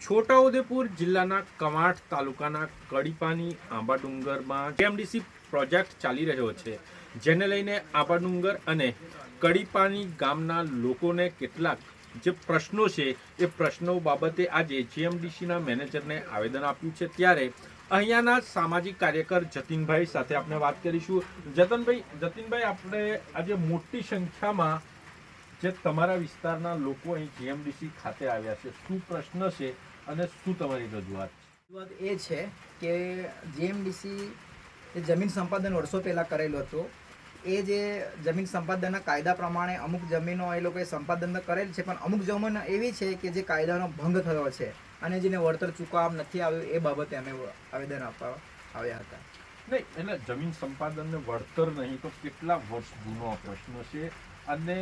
છોટાઉદેપુર જિલ્લાના કવાંટ તાલુકાના કડીપાની આંબાડુંગરમાં જેએમડીસી પ્રોજેક્ટ ચાલી રહ્યો છે, જેને લઈને આંબાડુંગર અને કડીપાની ગામના લોકોને કેટલાક જે પ્રશ્નો છે, એ પ્રશ્નો બાબતે આજે જીએમડીસીના મેનેજરને આવેદન આપ્યું છે. ત્યારે અહીંયાના સામાજિક કાર્યકર જતીનભાઈ સાથે આપણે વાત કરીશું. જતનભાઈ, જતીનભાઈ, આપણે આજે મોટી સંખ્યામાં જે તમારા વિસ્તારના લોકો અહીં જીએમડીસી ખાતે આવ્યા છે, શું પ્રશ્ન છે? અને શું તમારી રજૂઆત? રજૂઆત એ છે કે જીએમડીસી એ જમીન સંપાદન વર્ષો પહેલાં કરેલું હતું. એ જે જમીન સંપાદનના કાયદા પ્રમાણે અમુક જમીનો એ લોકોએ સંપાદન કરેલ છે પણ અમુક જમીનો એવી છે કે જે કાયદાનો ભંગ થયો છે અને જેને વળતર ચૂકવવામાં નથી આવ્યું એ બાબતે અમે આવેદન આપવા આવ્યા હતા. નહીં એટલે જમીન સંપાદનને વળતર નહીં તો કેટલા વર્ષ જૂનો આ પ્રશ્ન છે? અને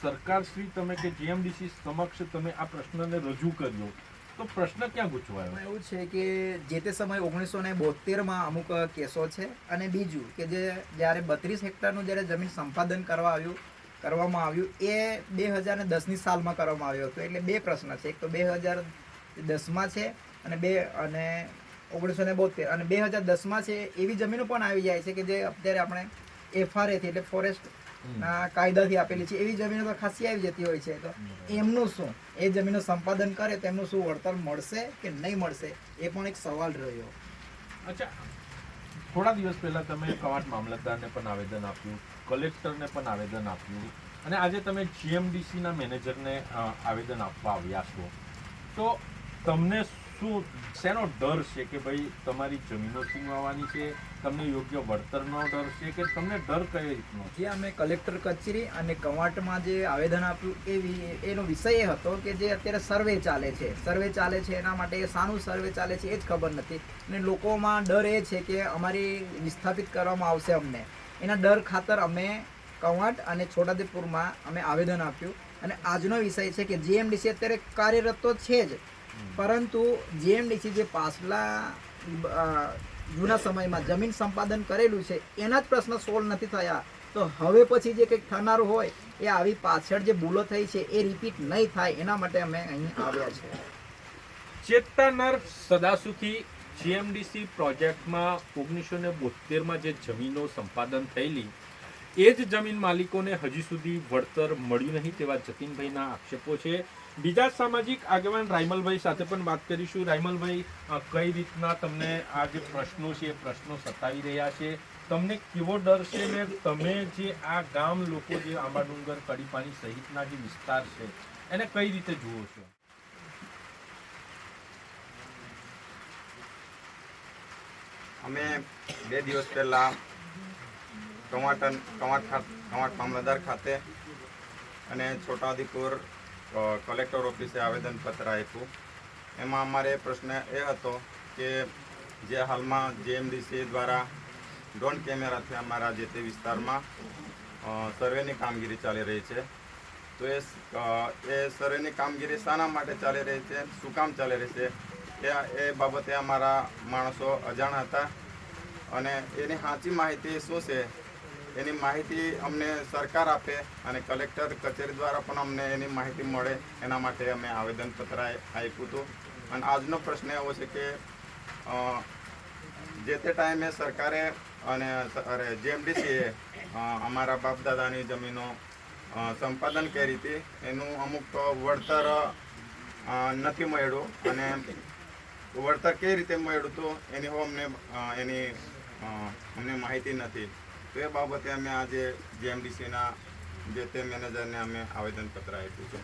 સરકારશ્રી તમે કે જીએમડીસી સમક્ષ તમે આ પ્રશ્નને રજૂ કર્યો. તો પ્રશ્ન ક્યાં ગૂંચવાયો? એવું છે કે જે તે સમયે ઓગણીસો ને બોતેરમાં અમુક કેસો છે અને બીજું કે જે જ્યારે બત્રીસ હેક્ટરનું જ્યારે જમીન સંપાદન કરવા આવ્યું, કરવામાં આવ્યું, એ બે હજાર ને દસની સાલમાં કરવામાં આવ્યું હતું. એટલે બે પ્રશ્ન છે. એક તો બે હજાર દસમાં છે અને બે, અને ઓગણીસો ને બોતેર અને બે હજાર દસમાં છે એવી જમીનો પણ આવી જાય છે કે જે અત્યારે આપણે એફઆરએથી એટલે ફોરેસ્ટ કાયદાથી આપેલી છે. એવી જમીનો તો ખાસી આવી જતી હોય છે. તો એમનું શું? એ જમીનો સંપાદન કરે તો એમનું શું વળતર મળશે કે નહીં મળશે? એ પણ એક સવાલ રહ્યો. અચ્છા. થોડા દિવસ પહેલા તમે કવાટ મામલતદારને પણ આવેદન આપ્યું કલેક્ટરને પણ આવેદન આપ્યું અને આજે તમે જીએમડીસીના મેનેજરને આવેદન આપવા આવ્યા છો. તો તમને શું, શેનો ડર છે કે ભાઈ તમારી જમીનો છીનવાવાની છે, તમને યોગ્ય વળતરનો ડર છે કે તમને ડર કઈ રીતનો? જે અમે કલેક્ટર કચેરી અને કવાંટમાં જે આવેદન આપ્યું એ એનો વિષય એ હતો કે જે અત્યારે સર્વે ચાલે છે. સર્વે ચાલે છે, એના માટે શાનું સર્વે ચાલે છે એ જ ખબર નથી. અને લોકોમાં ડર એ છે કે અમારી વિસ્થાપિત કરવામાં આવશે અમને. એના ડર ખાતર અમે કવાંટ અને છોટાદેપુરમાં અમે આવેદન આપ્યું. અને આજનો વિષય છે કે જીએમડીસી અત્યારે કાર્યરત તો છે જ પરંતુ જીએમડીસી જે પાછલા જૂના સમયમાં જમીન સંપાદન કરેલું છે, એના જ પ્રશ્ન સોલ્વ નથી થયા. તો હવે પછી જે કંઈક થનારું હોય, એ આવી પાછળ જે ભૂલો થઈ છે, એ રિપીટ નહીં થાય, એના માટે અમે અહીં આવ્યા છે ચેતનાર સદાસુખી જીએમડીસી પ્રોજેક્ટમાં ઓગણીસો ને બોતેરમાં જે જમીનો સંપાદન થયેલી એ જ જમીન માલિકોને હજી સુધી વળતર મળ્યું નહીં તેવા જતીનભાઈના આક્ષેપો છે. બીજા સામાજિક આગેવાન રાયમલભાઈ સાથે પણ વાત કરીશું. રાયમલભાઈ કઈ રીતના તમને આ જે પ્રશ્નો છે, એ પ્રશ્નો સતાવી રહ્યા છે? તમને કેવો ડર છે ને તમે જે આ ગામ લોકો જે આંબાડુંગર કડીપાણી સહિતના જે વિસ્તાર છે, એને કઈ રીતે જુઓ છો? અમે બે દિવસ પહેલાં કમાટ ખાતે કવાંટ મામલતદાર ખાતે અને છોટાઉદેપુર કલેક્ટર ઓફિસે આવેદનપત્ર આપ્યું. એમાં અમારે પ્રશ્ન એ હતો કે જે હાલમાં જેએમડીસી દ્વારા ડ્રોન કેમેરાથી અમારા જે તે વિસ્તારમાં સર્વેની કામગીરી ચાલી રહી છે. તો એ એ સર્વેની કામગીરી શાના માટે ચાલી રહી છે? શું કામ ચાલી રહી છે? એ એ બાબતે અમારા માણસો અજાણ હતા અને એની સાચી માહિતી શું છે? એની માહિતી અમને સરકાર આપે અને કલેક્ટર કચેરી દ્વારા પણ અમને એની માહિતી મળે. એના માટે અમે આવેદનપત્ર આપ્યું હતું. અને આજનો પ્રશ્ન એવો છે કે જે તે ટાઈમે સરકારે અને અરે જેએમડીસીએ અમારા બાપ દાદાની જમીનો સંપાદન કરી હતી, એનું અમુક વળતર નથી મળ્યું. અને વળતર કઈ રીતે મળ્યું હતું એની હું અમને એની અમને માહિતી નથી. તો એ બાબતે અમે આજે જીએમડીસીના જે તે મેનેજરને અમે આવેદનપત્ર આપ્યું છે.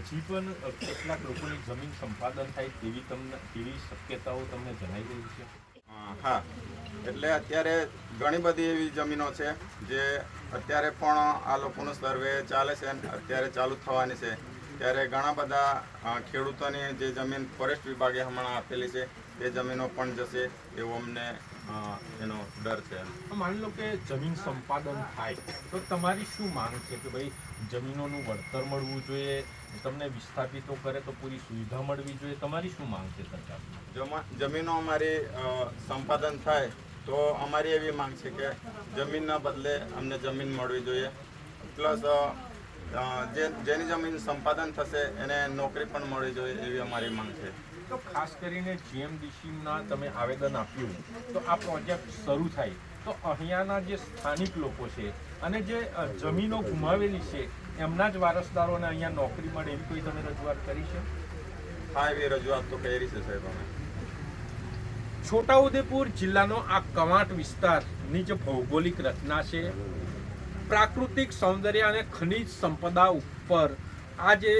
હજી પણ કેટલાક લોકોની જમીન સંપાદન થાય તેવી તમને તેવી શક્યતાઓ તમને જણાઈ રહી છે? હા. એટલે અત્યારે ઘણી બધી એવી જમીનો છે જે અત્યારે પણ આ લોકોનો સર્વે ચાલે છે અત્યારે ચાલુ થવાની છે. ત્યારે ઘણા બધા ખેડૂતોની જે જમીન ફોરેસ્ટ વિભાગે હમણાં આપેલી છે તે જમીનો પણ જશે એવો અમને એનો ડર છે માની લો કે જમીન સંપાદન થાય તો તમારી શું માંગ છે કે ભાઈ જમીનોનું વળતર મળવું જોઈએ તમને વિસ્થાપિતો કરે તો પૂરી સુવિધા મળવી જોઈએ? તમારી શું માંગ છે સરકાર? જમા જમીનો અમારી સંપાદન થાય તો અમારી એવી માંગ છે કે જમીનના બદલે અમને જમીન મળવી જોઈએ. પ્લસ જે જેની જમીન સંપાદન થશે એને નોકરી પણ મળવી જોઈએ એવી અમારી માંગ છે. તો ખાસ કરીને જીએમડીસીના તમે આવેદન આપ્યું તો આ પ્રોજેક્ટ શરૂ થાય. તો અહીંયાના જે સ્થાનિક લોકો છે અને જે જમીનો ગુમાવેલી છે એમના જ વારસદારોને અહીંયા નોકરી મળે એવી કોઈ તમે રજૂઆત કરી છે? હા એવી રજૂઆત તો કરી છે સાહેબ અમે. છોટાઉદેપુર જિલ્લાનો આ કવાંટ વિસ્તારની જે ભૌગોલિક રચના છે પ્રાકૃતિક સૌંદર્ય અને ખનિજ સંપદા ઉપર આ જે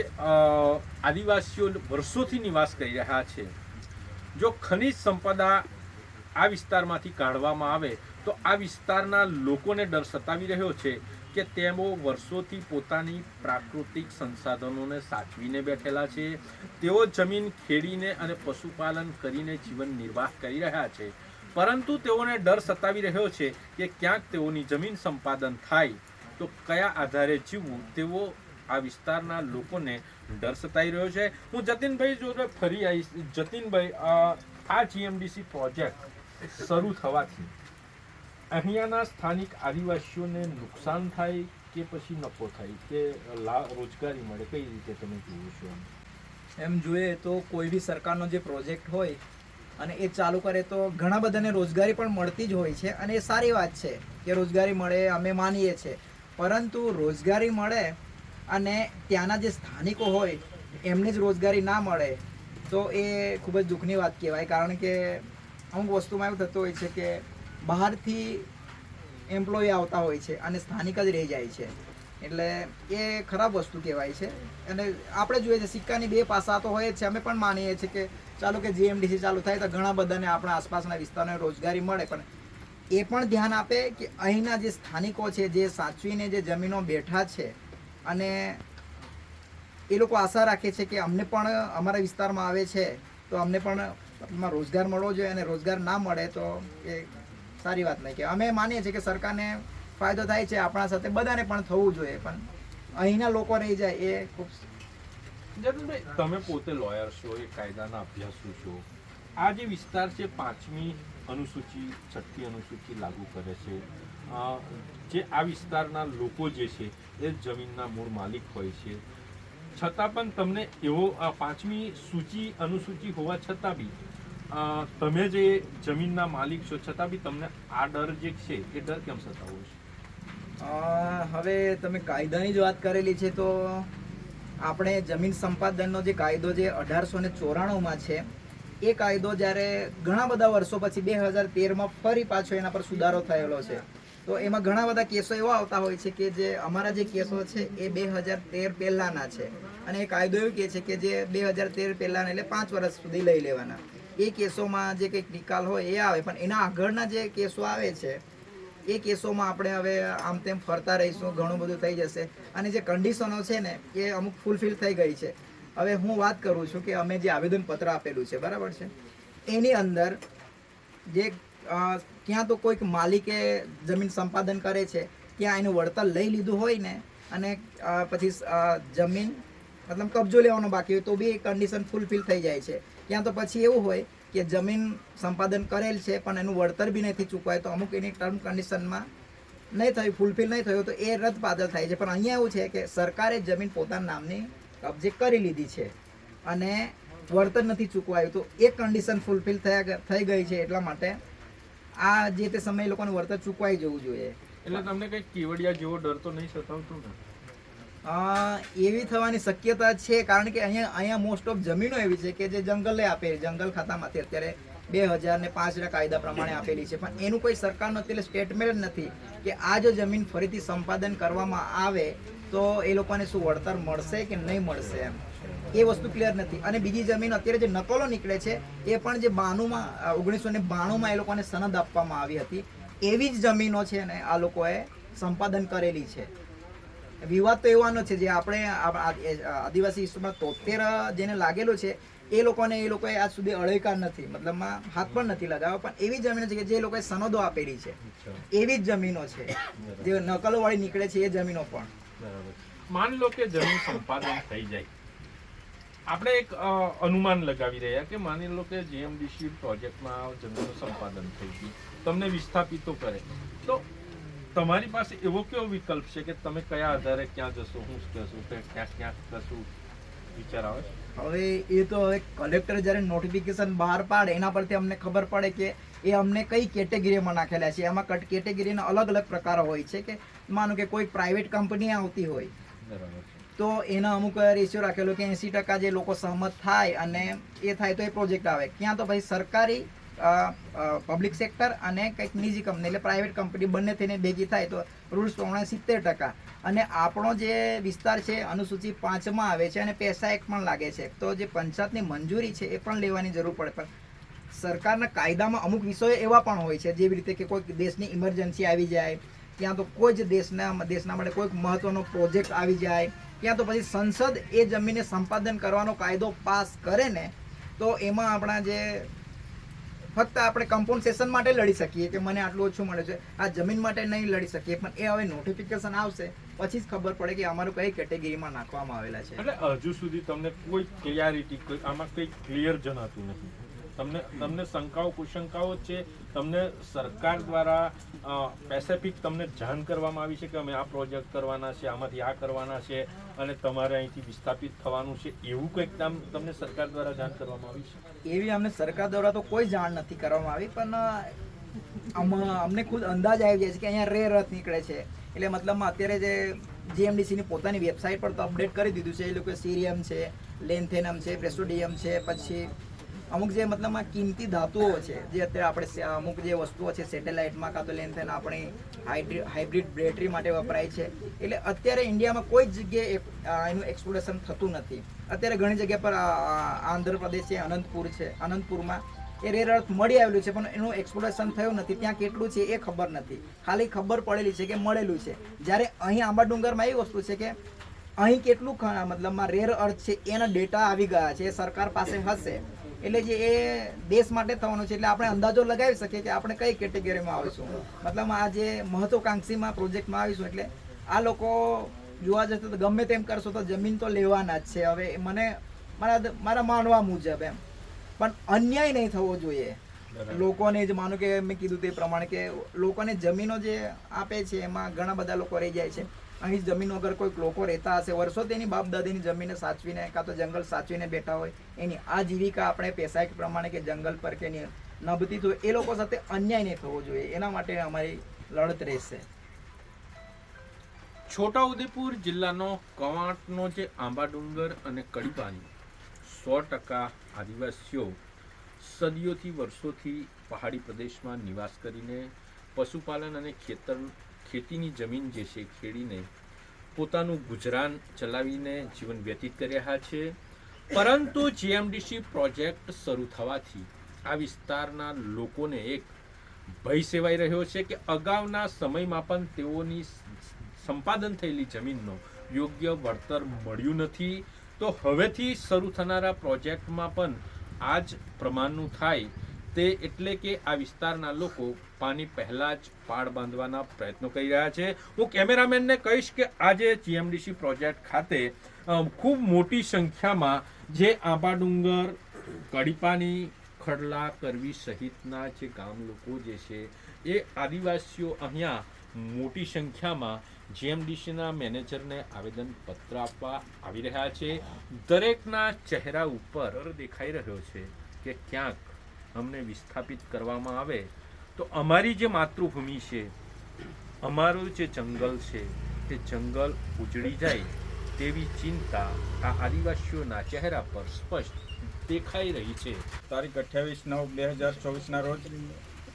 આદિવાસીઓ વર્ષોથી નિવાસ કરી રહ્યા છે. જો ખનિજ સંપદા આ વિસ્તારમાંથી કાઢવામાં આવે, તો આ વિસ્તારના લોકોને ડર સતાવી રહ્યો છે કે તેઓ વર્ષોથી પોતાની પ્રાકૃતિક સંસાધનોને સાચવીને બેઠેલા છે. તેઓ જમીન ખેડીને અને પશુપાલન કરીને જીવન નિર્વાહ કરી રહ્યા છે. પરંતુ તેઓને ડર સતાવી રહ્યો છે કે ક્યાંક તેઓની જમીન સંપાદન થાય, તો કયા આધારે જીવવું તેવો આ વિસ્તારના લોકોને ડર સતાઈ રહ્યો છે. હું જતીનભાઈ જોડે ફરી આવીશ. જતીનભાઈ, આ જીએમડીસી પ્રોજેક્ટ શરૂ થવાથી અહીંયાના સ્થાનિક આદિવાસીઓને નુકસાન થાય કે પછી નફો થાય કે લા રોજગારી મળે? કઈ રીતે તમે જુઓ છો એમ? એમ જોઈએ તો કોઈ બી સરકારનો જે પ્રોજેક્ટ હોય અને એ ચાલુ કરે તો ઘણા બધાને રોજગારી પણ મળતી જ હોય છે અને એ સારી વાત છે કે રોજગારી મળે, અમે માનીએ છીએ. પરંતુ રોજગારી મળે અને ત્યાંના જે સ્થાનિકો હોય, એમને જ રોજગારી ના મળે, તો એ ખૂબ જ દુઃખની વાત કહેવાય. કારણ કે અમુક વસ્તુમાં એવું થતું હોય છે કે બહારથી એમ્પ્લોય આવતા હોય છે અને સ્થાનિક જ રહી જાય છે. એટલે એ ખરાબ વસ્તુ કહેવાય છે. અને આપણે જોઈએ છે, સિક્કાની બે પાસા તો હોય જ છે. અમે પણ માનીએ છીએ કે ચાલો કે જીએમડીસી ચાલુ થાય તો ઘણા બધાને આપણા આસપાસના વિસ્તારને રોજગારી મળે. પણ એ પણ ધ્યાન આપે કે અહીંના જે સ્થાનિકો છે, જે સાચવીને જે જમીનો બેઠા છે અને એ લોકો આશા રાખે છે કે અમને પણ અમારા વિસ્તારમાં આવે છે તો અમને પણ રોજગાર મળવો જોઈએ અને રોજગાર ના મળે તો એ સારી વાત નહીં. કે અમે માનીએ છીએ કે સરકારને ફાયદો થાય છે આપણા સાથે બધાને પણ થવું જોઈએ પણ અહીંના લોકો રહી જાય એ ખૂબ તમે પોતે લોયર છો એ કાયદાના અભ્યાસુ છો. આ જે વિસ્તાર છે પાંચમી અનુસૂચિ છઠ્ઠી અનુસૂચિ લાગુ કરે છે. જે આ વિસ્તારના લોકો જે છે, એ જમીનના મૂળ માલિક હોય છે. છતાં પણ તમને એવો પાંચમી સૂચિ, અનુસૂચિ હોવા છતાં બી તમે જે જમીનના માલિક છો, છતાં બી તમને આ ડર જે છે, એ ડર કેમ સતાવો છે? હવે તમે કાયદાની જ વાત કરેલી છે, તો આપણે જમીન સંપાદનનો જે કાયદો જે અઢારસો ને ચોરાણુંમાં છે, એ કાયદો જ્યારે ઘણા બધા વર્ષો પછી બે હજાર તેરમાં ફરી પાછો એના પર સુધારો થયેલો છે. તો એમાં ઘણા બધા કેસો એવા આવતા હોય છે કે જે અમારા જે કેસો છે એ બે હજાર તેર પહેલાંના છે. અને એ કાયદો એવું કહે છે કે જે બે હજાર તેર પહેલાંના એટલે પાંચ વર્ષ સુધી લઈ લેવાના. એ કેસોમાં જે કંઈક નિકાલ હોય એ આવે, પણ એના આગળના જે કેસો આવે છે, એ કેસોમાં આપણે હવે આમ તેમ ફરતા રહીશું, ઘણું બધું થઈ જશે. અને જે કન્ડિશનો છે ને, એ અમુક ફૂલફિલ થઈ ગઈ છે. હવે હું વાત કરું છું કે અમે જે આવેદનપત્ર આપેલું છે, બરાબર છે? એની અંદર જે ક્યાં તો કોઈક માલિકે જમીન સંપાદન કરે છે, ત્યાં એનું વળતર લઈ લીધું હોય ને, અને પછી જમીન, મતલબ કબજો લેવાનો બાકી હોય તો બી એ કન્ડિશન ફૂલફિલ થઈ જાય છે. ક્યાં તો પછી એવું હોય કે જમીન સંપાદન કરેલ છે, પણ એનું વળતર બી નથી ચૂકવાય, તો અમુક એની ટર્મ કન્ડિશનમાં નહીં થયું ફૂલફિલ નહીં થયું, તો એ રદ પાદર થાય છે. પણ અહીંયા એવું છે કે સરકારે જમીન પોતાના નામની કબજે કરી લીધી છે અને વળતર નથી ચૂકવાયું, તો એ કન્ડિશન ફૂલફિલ થયા, થઈ ગઈ છે એટલા માટે આ જે તે સમયે લોકોને વળતર ચૂકવાઈ જવું જોઈએ. એટલે તમને કઈ કેવડિયા જેવો ડર તો નહીં સતાવતો ને? એવી થવાની શક્યતા છે કારણ કે અહીંયા અહીંયા મોસ્ટ ઓફ જમીનો એવી છે કે જે જંગલે આપેલી જંગલ ખાતામાંથી અત્યારે બે હજાર ને પાંચના કાયદા પ્રમાણે આપેલી છે. પણ એનું કોઈ સરકારનું અત્યારે સ્ટેટમેન્ટ જ નથી કે આ જો જમીન ફરીથી સંપાદન કરવામાં આવે તો એ લોકોને શું વળતર મળશે કે નહીં મળશે એમ. એ વસ્તુ ક્લિયર નથી. અને બીજી જમીન અત્યારે જે નકલો નીકળે છે એ પણ જે બાણુંમાં ઓગણીસો ને બાણુંમાં એ લોકોને સનદ આપવામાં આવી હતી. એવી જ જમીનો છે ને આ લોકોએ સંપાદન કરેલી છે. વિવાદ તો એવાનો છે જે આપણે આદિવાસી હિસ્સોમાં તોતેર જેને લાગેલું છે એ લોકોને એ લોકોએ આજ સુધી અળેકાર નથી. મતલબમાં હાથ પણ નથી લગાવ્યો પણ એવી જમીનો છે કે જે લોકોએ સનદો આપેલી છે. એવી જ જમીનો છે. જે નકલો વાળી નીકળે છે એ જમીનો પણ. માની લો કે જમીન સંપાદન થઈ જાય. આપણે એક અનુમાન લગાવી રહ્યા કે માની લો કે જીએમડીસી પ્રોજેક્ટમાં જમીનનું સંપાદન થઈ ગયું તમને વિસ્થાપિતો કરે. તો તમારી પાસે એવો કેવો વિકલ્પ છે કે તમે કયા આધારે ક્યાં જશો હું કહેશો કે ક્યાં ક્યાં કશું વિચાર આવે હવે એ તો હવે કલેક્ટર જ્યારે નોટિફિકેશન બહાર પાડે એના પરથી અમને ખબર પડે કે એ અમને કઈ કેટેગરીમાં નાખેલા છે. એમાં કટ- કેટેગરીના અલગ અલગ પ્રકારો હોય છે કે માનો કે કોઈ પ્રાઇવેટ કંપની આવતી હોય. બરાબર તો એના અમુક રેશિયો રાખેલો કે એંસી ટકા જે લોકો સહમત થાય અને એ થાય તો એ પ્રોજેક્ટ આવે. ક્યાં તો ભાઈ સરકારી પબ્લિક સેક્ટર અને કંઈક નિજી કંપની એટલે પ્રાઇવેટ કંપની બંને થઈને ભેગી થાય તો રૂલ્સ પ્રમાણે સિત્તેર ટકા. અને આપણો જે વિસ્તાર છે, અનુસૂચિ પાંચમાં આવે છે અને પૈસા એક પણ લાગે છે. તો જે પંચાયતની મંજૂરી છે એ પણ લેવાની જરૂર પડે. પણ સરકારના કાયદામાં અમુક વિષયો એવા પણ હોય છે, જેવી રીતે કે કોઈ દેશની ઇમરજન્સી આવી જાય ત્યાં તો કોઈ જ દેશના દેશના માટે કોઈક મહત્વનો પ્રોજેક્ટ આવી જાય ક્યાં તો પછી સંસદ એ જમીનને સંપાદન કરવાનો કાયદો પાસ કરે ને, તો એમાં આપણા જે ફક્ત આપણે કમ્પોન્સેશન માટે લડી શકીએ કે મને આટલું ઓછું મળે છે, આ જમીન માટે નહીં લડી શકીએ, પણ એ હવે નોટિફિકેશન આવશે, પછી જ ખબર પડે કે અમારું કઈ કેટેગરીમાં નાખવામાં આવેલા છે. એટલે હજુ સુધી તમને કોઈ ક્લિયરિટી આમાં કંઈ ક્લિયર જણાતું નથી. તમને તમને શંકાઓ, કુશંકાઓ છે. તમને સરકાર દ્વારા પેસેફિક તમને જાણ કરવામાં આવી છે કે અમે આ પ્રોજેક્ટ કરવાના છે, આમાંથી આ કરવાના છે અને તમારે અહીંથી વિસ્થાપિત થવાનું છે એવું કંઈક તમ- તમને સરકાર દ્વારા જાણ કરવામાં આવી છે? એવી અમને સરકાર દ્વારા તો કોઈ જાણ નથી કરવામાં આવી, પણ આમાં, અમને ખુદ અંદાજ આવી જાય છે કે અહીંયા રેર રથ નીકળે છે. એટલે મતલબમાં અત્યારે જે જીએમડીસીની પોતાની વેબસાઇટ પર તો અપડેટ કરી દીધું છે, એ લોકો સીરિયમ છે લેન્થેનમ છે પ્રેસોડિયમ છે, પછી અમુક જે મતલબમાં કિંમતી ધાતુઓ છે, જે અત્યારે આપણે અમુક જે વસ્તુઓ છે સેટેલાઇટમાં કાં તો લેન્થેન આપણી હાઇડ્રી હાઇબ્રિડ બેટરી માટે વપરાય છે. એટલે અત્યારે ઇન્ડિયામાં કોઈ જગ્યાએ એનું એક્સપ્લોરેશન થતું નથી. અત્યારે ઘણી જગ્યા પર આંધ્રપ્રદેશ છે, અનંતપુર છે. અનંતપુરમાં એ રેર અર્થ મળી આવેલું છે, પણ એનું એક્સપ્લોરેશન થયું નથી. ત્યાં કેટલું છે એ ખબર નથી. ખાલી ખબર પડેલી છે કે મળેલું છે. જ્યારે અહીં આંબા ડુંગરમાં એવી વસ્તુ છે કે અહીં કેટલું મતલબમાં રેર અર્થ છે, એના ડેટા આવી ગયા છે એ સરકાર પાસે હશે. એટલે જે એ દેશ માટે થવાનું છે એટલે આપણે અંદાજો લગાવી શકીએ કે આપણે કઈ કેટેગરીમાં આવીશું. મતલબ આ જે મહત્વકાંક્ષીમાં પ્રોજેક્ટમાં આવીશું એટલે આ લોકો જોવા જશે તો ગમે તેમ કરશો તો જમીન તો લેવાના જ છે. હવે મને મારા મારા માનવા મુજબ એમ. પણ અન્યાય નહીં થવો જોઈએ. લોકોને જ માનો કે મેં કીધું તે પ્રમાણે કે લોકોને જમીનો જે આપે છે એમાં ઘણા બધા લોકો રહી જાય છે. અહીં જમીન વગર કોઈક લોકો રહેતા હશે વર્ષો તેની બાપ દાદીની જમીને સાચવીને કાં તો જંગલ સાચવીને બેઠા હોય, એની આજીવિકા આપણે પેશાય પ્રમાણે કે જંગલ પર કે નભતી તો એ લોકો સાથે અન્યાય નહીં થવો જોઈએ. એના માટે અમારી લડત રહેશે. છોટાઉદેપુર જિલ્લાનો કવાંટનો જે આંબા ડુંગર અને કડીપાની સો ટકા આદિવાસીઓ સદીઓથી વર્ષોથી પહાડી પ્રદેશમાં નિવાસ કરીને પશુપાલન અને ખેતર ખેતીની જમીન જે છે ખેડીને પોતાનું ગુજરાન ચલાવીને જીવન વ્યતીત કરી રહ્યા છે. પરંતુ જીએમડીસી પ્રોજેક્ટ શરૂ થવાથી આ વિસ્તારના લોકોને એક ભય સેવાઈ રહ્યો છે કે અગાઉના સમયમાં પણ તેઓની સંપાદન થયેલી જમીનનો યોગ્ય વળતર મળ્યું નથી. તો હવેથી શરૂ થનારા પ્રોજેક્ટમાં પણ આ જ પ્રમાણનું થાય તે એટલે કે આ વિસ્તારના લોકો પાણી પહેલાં જ પાળ બાંધવાના પ્રયત્નો કરી રહ્યા છે. હું કેમેરામેનને કહીશ કે આજે જીએમડીસી પ્રોજેક્ટ ખાતે ખૂબ મોટી સંખ્યામાં જે આંબા ડુંગર, કડીપાની, ખડલા કરવી સહિતના જે ગામ લોકો જે છે, એ આદિવાસીઓ અહીંયા મોટી સંખ્યામાં જીએમડીસીના મેનેજરને આવેદનપત્ર આપવા આવી રહ્યા છે. દરેકના ચહેરા ઉપર દેખાઈ રહ્યો છે કે ક્યાંક અમને વિસ્થાપિત કરવામાં આવે, તો અમારી જે માતૃભૂમિ છે, અમારું જે જંગલ છે, તે જંગલ ઉજળી જાય તેવી ચિંતા આ આદિવાસીઓના ચહેરા પર સ્પષ્ટ દેખાઈ રહી છે. તારીખ અઠ્યાવીસ નવ બે હજાર ચોવીસના રોજ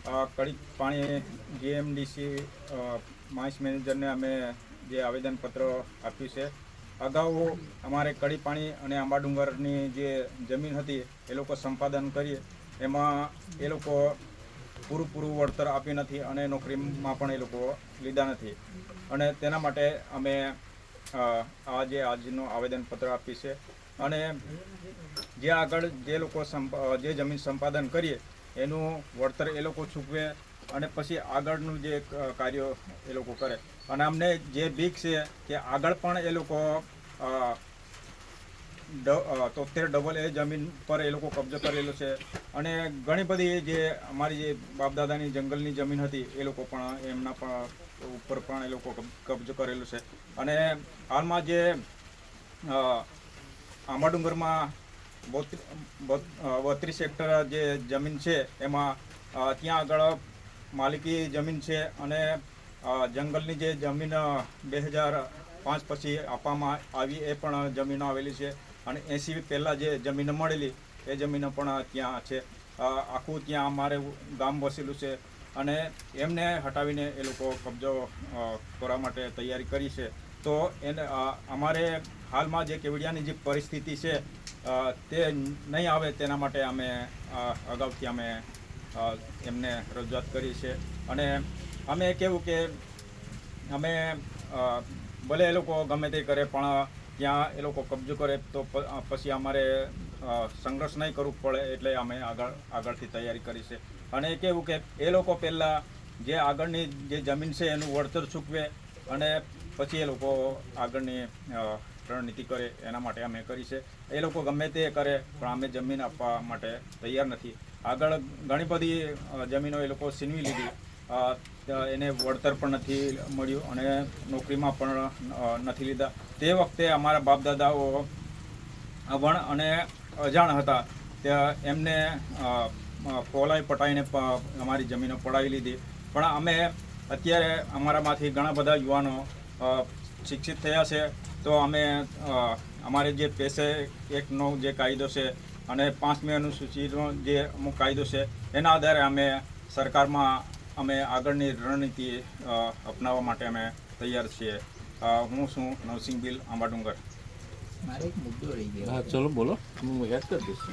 આ કડી પાણી જીએમડીસી માઇસ મેનેજરને અમે જે આવેદનપત્ર આપ્યું છે, અગાઉ અમારે કડી પાણી અને આંબા ડુંગરની જે જમીન હતી, એ લોકો સંપાદન કરીએ. એમાં એ લોકો પૂરું પૂરું વળતર આપ્યું નથી અને નોકરીમાં પણ એ લોકો લીધા નથી. અને તેના માટે અમે આ જે આજનું આવેદનપત્ર આપી છે અને જે આગળ જે લોકો જે જમીન સંપાદન કરીએ એનું વળતર એ લોકો ચૂકવે અને પછી આગળનું જે કાર્યો એ લોકો કરે. અને અમને જે બીક છે કે આગળ પણ એ લોકો તોતેર ડબલ એ જમીન પર એ લોકો કબજો કરેલો છે. અને ઘણી બધી જે અમારી જે બાપદાદાની જંગલની જમીન હતી, એ લોકો પણ એમના પણ ઉપર પણ એ લોકો કબજો કરેલો છે. અને હાલમાં જે આંબાડુંગરમાં બત્રીસ હેક્ટર જે જમીન છે, એમાં ત્યાં આગળ માલિકી જમીન છે અને જંગલની જે જમીન બે હજાર પાંચ પછી આપવામાં આવી એ પણ જમીનો આવેલી છે. અને એંસી પહેલાં જે જમીન મળેલી, એ જમીનો પણ ત્યાં છે. આખું ત્યાં અમારે ગામ વસેલું છે અને એમને હટાવીને એ લોકો કબજો કરવા માટે તૈયારી કરી છે. તો એને અમારે હાલમાં જે કેવડિયાની જે પરિસ્થિતિ છે તે નહીં આવે તેના માટે અમે અગાઉથી અમે એમને રજૂઆત કરી છે અને અમે કેવું કે અમે ભલે એ લોકો ગમે તે કરે પણ ત્યાં એ લોકો કબજો કરે તો પછી અમારે સંઘર્ષ નહીં કરવું પડે એટલે અમે આગળ, આગળથી તૈયારી કરી છે. અને કેવું કે એ લોકો પહેલાં જે આગળની જે જમીન છે એનું વળતર ચૂકવે અને પછી એ લોકો આગળની રણનીતિ કરે એના માટે અમે કરી છે. એ લોકો ગમે તે કરે, પણ અમે જમીન આપવા માટે તૈયાર નથી. આગળ ઘણી બધી જમીનો એ લોકો છીનવી લીધી. એને વળતર પણ નથી મળ્યું અને નોકરીમાં પણ નથી લીધા. તે વખતે અમારા બાપદાદાઓ અભણ અને અજાણ હતા. ત્યાં એમને પોલાઈ પટાઈને અમારી જમીનો પડાવી લીધી. પણ અમે અત્યારે અમારામાંથી ઘણા બધા યુવાનો શિક્ષિત થયા છે. તો અમે અમારે જે પેશે એકનો જે કાયદો છે અને પાંચમી અનુસૂચિનો જે અમુક કાયદો છે, એના આધારે અમે સરકારમાં અમે આગળની રણનીતિ અપનાવવા માટે અમે તૈયાર છીએ. હું છું નવસિંહ બિલ આંબાડુંગર. મારે એક મુદ્દો રહી ગયો હા ચલો બોલો. હું એડ કરી દઈશ.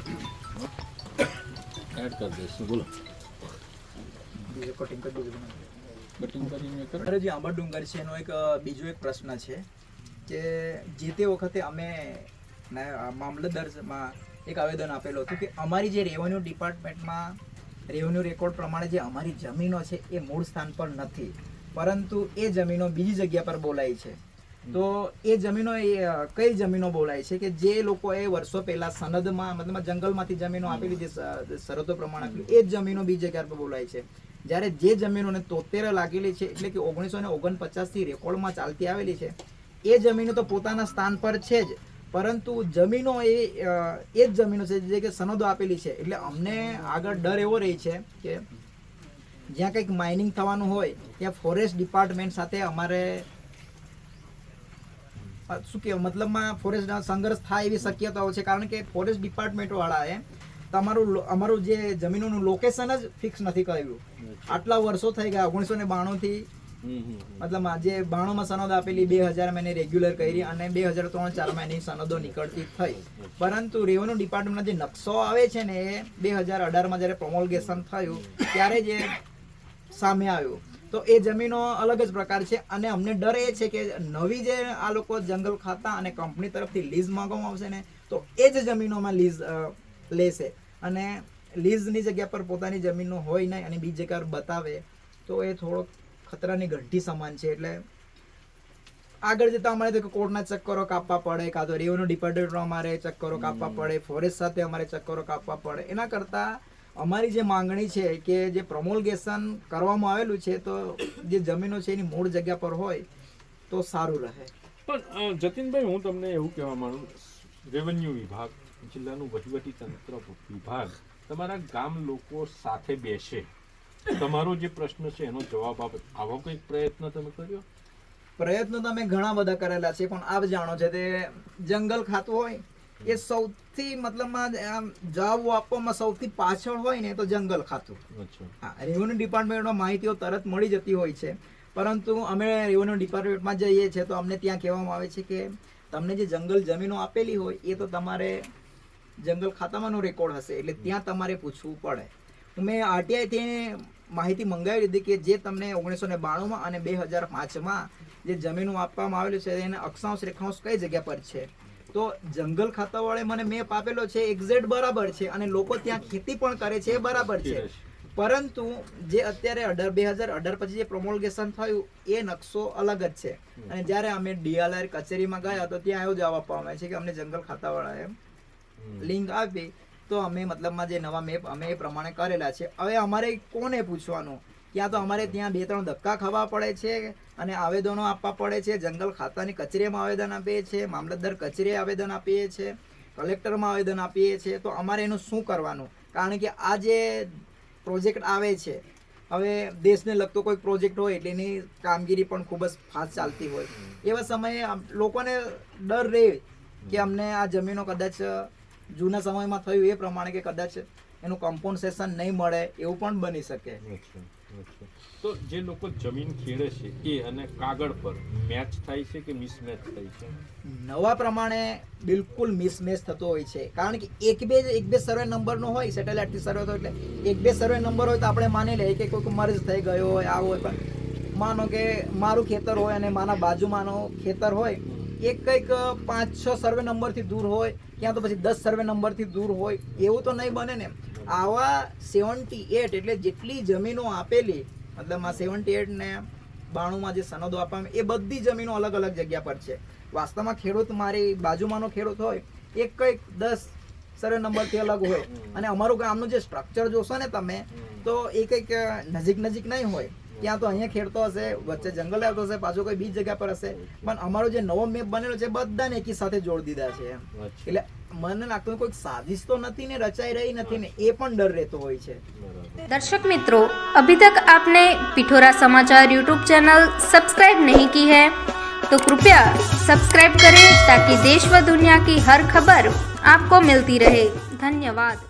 એડ કરી દઈશ. બોલો. કટિંગ કરી દીધું કટિંગ કરીને અમારે જે આંબા ડુંગર છે એનો એક બીજો એક પ્રશ્ન છે કે જે તે વખતે અમે મામલતદારમાં એક આવેદન આપેલું હતું કે અમારી જે રેવન્યુ ડિપાર્ટમેન્ટમાં રેવન્યુ રેકોર્ડ પ્રમાણે જે અમારી જમીનો છે એ મૂળ સ્થાન પર નથી. પરંતુ એ જમીનો બીજી જગ્યા પર બોલાય છે. તો એ જમીનો એ કઈ જમીનો બોલાય છે કે જે લોકોએ વર્ષો પહેલા સનદમાં મતલબ જંગલમાંથી જમીનો આપેલી જે શરતો પ્રમાણે આપેલી એ જ જમીનો બીજી જગ્યા પર બોલાય છે. જ્યારે જે જમીનોને તોતેર લાગેલી છે એટલે કે ઓગણીસો ને ઓગણપચાસથી રેકોર્ડમાં ચાલતી આવેલી છે એ જમીનો તો પોતાના સ્થાન પર છે જ. પરંતુ જમીનો એ એ જ જમીનો છે જે કે સનદો આપેલી છે. એટલે અમને આગળ ડર એવો રહે છે કે જ્યાં કંઈક માઇનિંગ થવાનું હોય ત્યાં ફોરેસ્ટ ડિપાર્ટમેન્ટ સાથે અમારે શું કહેવાય મતલબમાં ફોરેસ્ટ સંઘર્ષ થાય એવી શક્યતાઓ છે. કારણ કે ફોરેસ્ટ ડિપાર્ટમેન્ટવાળાએ તમારું અમારું જે જમીનોનું લોકેશન જ ફિક્સ નથી કર્યું. આટલા વર્ષો થઈ ગયા ઓગણીસો ને બાણુંથી મતલબ આજે બાણુંમાં સનદ આપેલી બે હજાર મેં રેગ્યુલર કરી અને બે હજાર ત્રણ ચારમાં એની સનદો નીકળતી થઈ. પરંતુ રેવન્યુ ડિપાર્ટમેન્ટના જે નકશો આવે છે ને એ બે હજાર અઢારમાં જ્યારે પ્રોમોલગેશન થયું, ત્યારે જે સામે આવ્યું. તો એ જમીનો અલગ જ પ્રકાર છે અને અમને ડર એ છે કે નવી જે આ લોકો જંગલ ખાતા અને કંપની તરફથી લીઝ માંગવામાં આવશે ને, તો એ જ જમીનોમાં લીઝ લેશે. અને લીઝની જગ્યા પર પોતાની જમીનનો હોય નહીં અને બીજી જગ્યા બતાવે, તો એ થોડોક ખતરાની ઘંટી સમાન છે એટલે આગળ જતા અમારે તો કોર્ટના ચક્કરો કાપવા પડે કાં તો રેવન્યુ ડિપાર્ટમેન્ટમાં અમારે ચક્કરો કાપવા પડે ફોરેસ્ટ સાથે અમારે ચક્કરો કાપવા પડે. એના કરતાં અમારી જે માંગણી છે કે જે પ્રમોલગેશન કરવામાં આવેલું છે તો જે જમીનો છે એની મૂળ જગ્યા પર હોય તો સારું રહે. પણ જતીનભાઈ હું તમને એવું કહેવા માંગુ રેવન્યુ વિભાગ જિલ્લાનું વહીવટી તંત્ર વિભાગ તમારા ગામ લોકો સાથે બેસે. તમારો જે પ્રશ્ન છે એનો જવાબ આપ આવો કંઈક પ્રયત્ન તમે કર્યો? પ્રયત્નો તમે ઘણા બધા કરેલા છે પણ આપ જાણો છે તે જંગલ ખાતું હોય એ સૌથી મતલબમાં જવાબો આપવામાં સૌથી પાછળ હોય ને તો જંગલ ખાતું. હા રેવન્યુ ડિપાર્ટમેન્ટમાં માહિતીઓ તરત મળી જતી હોય છે પરંતુ અમે રેવન્યુ ડિપાર્ટમેન્ટમાં જઈએ છીએ તો અમને ત્યાં કહેવામાં આવે છે કે તમને જે જંગલ જમીનો આપેલી હોય એ તો તમારે જંગલ ખાતામાંનો રેકોર્ડ હશે એટલે ત્યાં તમારે પૂછવું પડે. મેં આરટીઆઈથી માહિતી મંગાવી લીધી કે જે તમને ઓગણીસો ને બાણુંમાં અને બે હજાર પાંચમાં જે જમીનો આપવામાં આવેલું છે એને અક્ષાંશ રેખાંશ કઈ જગ્યા પર છે? તો જંગલ ખાતાવાળે મને મેપ આપેલો છે એક્ઝેક્ટ બરાબર છે અને લોકો ત્યાં ખેતી પણ કરે છે એ બરાબર છે. પરંતુ જે અત્યારે અઢાર બે હજાર અઢાર પછી જે પ્રોમોલગેશન થયું એ નકશો અલગ જ છે. અને જ્યારે અમે ડીઆરઆર કચેરીમાં ગયા તો ત્યાં એવો જવાબ આપવામાં આવે છે કે અમને જંગલ ખાતાવાળાએ લિંક આપી તો અમે મતલબમાં જે નવા મેપ, અમે એ પ્રમાણે કરેલા છે. હવે અમારે કોને પૂછવાનું? ક્યાં તો અમારે ત્યાં બે ત્રણ ધક્કા ખાવા પડે છે અને આવેદનો આપવા પડે છે. જંગલ ખાતાની કચેરીમાં આવેદન આપીએ છીએ મામલતદાર કચેરીએ આવેદન આપીએ છીએ કલેક્ટરમાં આવેદન આપીએ છીએ તો અમારે એનું શું કરવાનું? કારણ કે આ જે પ્રોજેક્ટ આવે છે, હવે દેશને લગતો કોઈ પ્રોજેક્ટ હોય એટલે એની કામગીરી પણ ખૂબ જ ફાસ્ટ ચાલતી હોય. એવા સમયે લોકોને ડર રહે કે અમને આ જમીનો કદાચ જૂના સમયમાં થયું એ પ્રમાણે કે કદાચ એનું કોમ્પોન્સેશન નહીં મળે એવું પણ બની શકે. તો જે લોકો જમીન ખેડે છે એ અને કાગળ પર મેચ થાય છે કે મિસમેચ થાય છે? નવા પ્રમાણે બિલકુલ મિસમેચ થતો હોય છે. કારણ કે એક બે એક બે સર્વે નંબરનો હોય સેટેલાઇટથી સર્વે તો એટલે એક બે સર્વે નંબર હોય તો આપણે માની લઈએ કે કોઈક મર્જ થઈ ગયો હોય આ હોય. પણ માનો કે મારું ખેતર હોય અને મારા બાજુમાંનો ખેતર હોય એક કંઈક પાંચ, છ સર્વે નંબરથી દૂર હોય, ક્યાં તો પછી દસ સર્વે નંબરથી દૂર હોય, એવું તો નહીં બને ને આવા સેવન્ટી એટ એટલે જેટલી જમીનો આપેલી, મતલબ આ સેવન્ટી એટ ને બાણુંમાં જે સનદો આપવામાં એ બધી જમીનો અલગ અલગ જગ્યા પર છે. વાસ્તવમાં ખેડૂત મારી બાજુમાંનો ખેડૂત હોય, એક કંઈક દસ સર્વે નંબરથી અલગ હોય. અને અમારું ગામનું જે સ્ટ્રક્ચર જોશો ને તમે, તો એ કંઈક નજીક નજીક નહીં હોય. ત્યાં તો અહીંયા ખેડતો હશે વચ્ચે જંગલ આવતો હશે પાછો કોઈ બીજી જગ્યા પર હશે પણ અમારો જે નવો મેપ બનેલો છે બધાને એકી સાથે જોડી દીધા છે એમ અચ્છા, એટલે મને લાગતું હોય કોઈક साजिश तो નથી ને રચાઈ રહી નથી ને એ પણ ડર રહેતો હોય છે બરાબર. दर्शक मित्रों अभी तक आपने पिठोरा समाचार यूट्यूब चैनल सब्सक्राइब नहीं की है तो कृपया सब्सक्राइब करें ताकि देश व दुनिया की हर खबर आपको मिलती रहे धन्यवाद